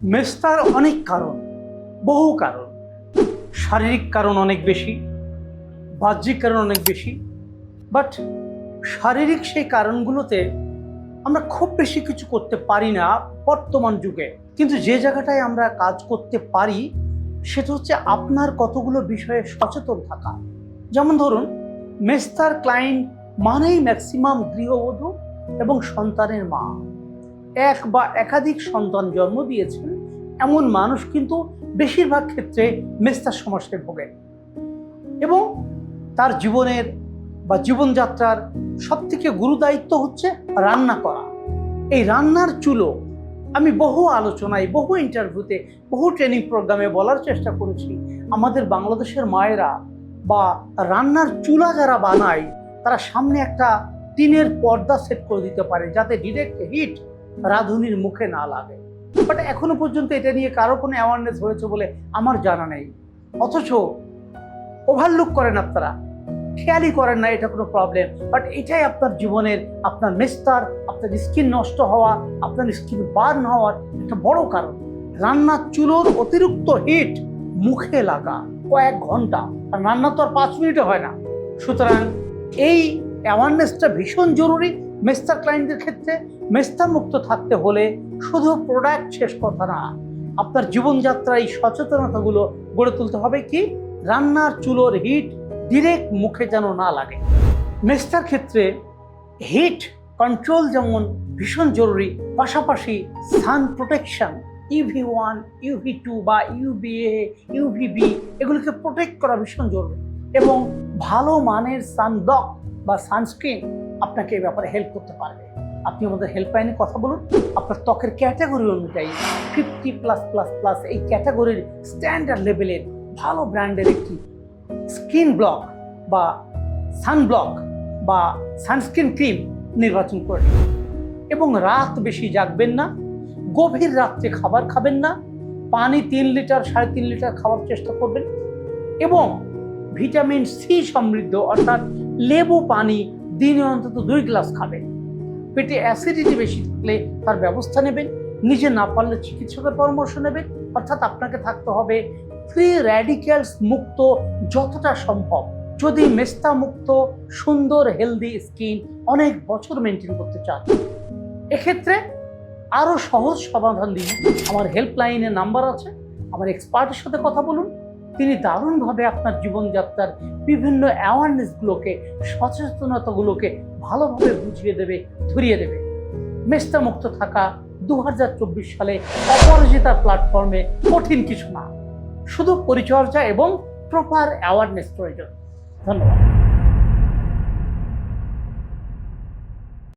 মেস্তার অনেক কারণ, বহু কারণ। শারীরিক কারণ অনেক বেশি, বাহ্যিক কারণ অনেক বেশি বাট শারীরিক সেই কারণগুলোতে আমরা খুব বেশি কিছু করতে পারি না বর্তমান যুগে। কিন্তু যে জায়গাটায় আমরা কাজ করতে পারি, সেটা হচ্ছে আপনার কতগুলো বিষয়ে সচেতন থাকা। যেমন ধরুন, মেস্তার ক্লায়েন্ট মানেই ম্যাক্সিমাম গৃহবধূ এবং সন্তানের মা। এক বা একাধিক সন্তান জন্ম দিয়েছেন, এমন মানুষ কিন্তু বেশিরভাগ ক্ষেত্রে মেস্তার সমস্যায় ভোগেন। এবং তার জীবনের বা জীবনযাত্রার সবথেকে গুরু দায়িত্ব হচ্ছে রান্না করা। এই রান্নার চুলো আমি বহু আলোচনায়, বহু ইন্টারভিউতে বহু ট্রেনিং প্রোগ্রামে বলার চেষ্টা করেছি। আমাদের বাংলাদেশের মায়েরা বা রান্নার চুলা যারা বানায়, তারা সামনে একটা টিনের পর্দা সেট করে দিতে পারে, যাতে ডিরেক্ট হিট রাঁধুনির মুখে না লাগে। বাট এখনও পর্যন্ত এটা নিয়ে কারও কোনো অ্যাওয়ারনেস হয়েছে বলে আমার জানা নেই। অথচ ওভারলুক করেন আপনারা। খেয়ালই করেন না এটা কোনো প্রবলেম বাট এটাই আপনার জীবনের, আপনার মেস্তার আপনার স্কিন নষ্ট হওয়া, আপনার স্কিন বার্ন হওয়ার একটা বড় কারণ। রান্নার চুলোর অতিরিক্ত হিট মুখে লাগা কয়েক ঘণ্টা। আর রান্না তো আর পাঁচ মিনিটে হয় না। সুতরাং এই অ্যাওয়ারনেসটা ভীষণ জরুরি মেস্তার ক্লায়েন্টদের ক্ষেত্রে। মেস্তা মুক্ত থাকতে হলে শুধু প্রোডাক্ট শেষ কথা না, আপনার জীবনযাত্রায় এই সচেতনতাগুলো গড়ে তুলতে হবে কি? রান্নার চুলোর হিট ডিরেক্ট মুখে যেন না লাগে। মেস্তার ক্ষেত্রে হিট কন্ট্রোল যেমন ভীষণ জরুরি, পাশাপাশি sun protection UV one UV two বা ইউবিএ ইউভিবি এগুলোকে প্রোটেক্ট করা ভীষণ জরুরি এবং ভালো মানের সানব্লক বা সানস্ক্রিন আপনাকে এ ব্যাপারে হেল্প করতে পারবে। আপনি আমাদের হেল্পলাইনে কথা বলুন, আপনার ত্বকের ক্যাটাগরি অনুযায়ী ফিফটি প্লাস প্লাস প্লাস এই ক্যাটাগরির স্ট্যান্ডার্ড লেভেলের ভালো ব্র্যান্ডের একটি স্কিন ব্লক বা সানব্লক বা সানস্ক্রিন ক্রিম নির্বাচন করে এবং রাত বেশি জাগবেন না, গভীর রাত্রে খাবার খাবেন না, পানি তিন লিটার, সাড়ে তিন লিটার খাওয়ার চেষ্টা করবেন এবং ভিটামিন সি সমৃদ্ধ, অর্থাৎ লেবু পানি দিনে অন্তত দুই গ্লাস খাবেন। পেটে অ্যাসিডিটি বেশি থাকলে তার ব্যবস্থা নেবেন। নিজে না পারলে চিকিৎসকের পরামর্শ নেবেন। অর্থাৎ আপনাকে থাকতে হবে ফ্রি র্যাডিক্যালস মুক্ত যতটা সম্ভব। যদি মেস্তা মুক্ত, সুন্দর হেলদি স্কিন অনেক বছর মেনটেন করতে চান, এক্ষেত্রে আরও সহজ সমাধান দিন। আমার হেল্পলাইনের নাম্বার আছে। আমার এক্সপার্টের সাথে কথা বলুন। তিনি দারুণভাবে আপনার জীবনযাত্রার বিভিন্ন অ্যাওয়ারনেসগুলোকে সচেতনতাগুলোকে ভালোভাবে বুঝিয়ে দেবে, ধরিয়ে দেবে। মেস্তামুক্ত থাকা দু হাজার চব্বিশ সালে অপরাজিতা প্ল্যাটফর্মে কঠিন কিছু না। শুধু পরিচর্যা এবং প্রপার অ্যাওয়ারনেস প্রয়োজন। ধন্যবাদ।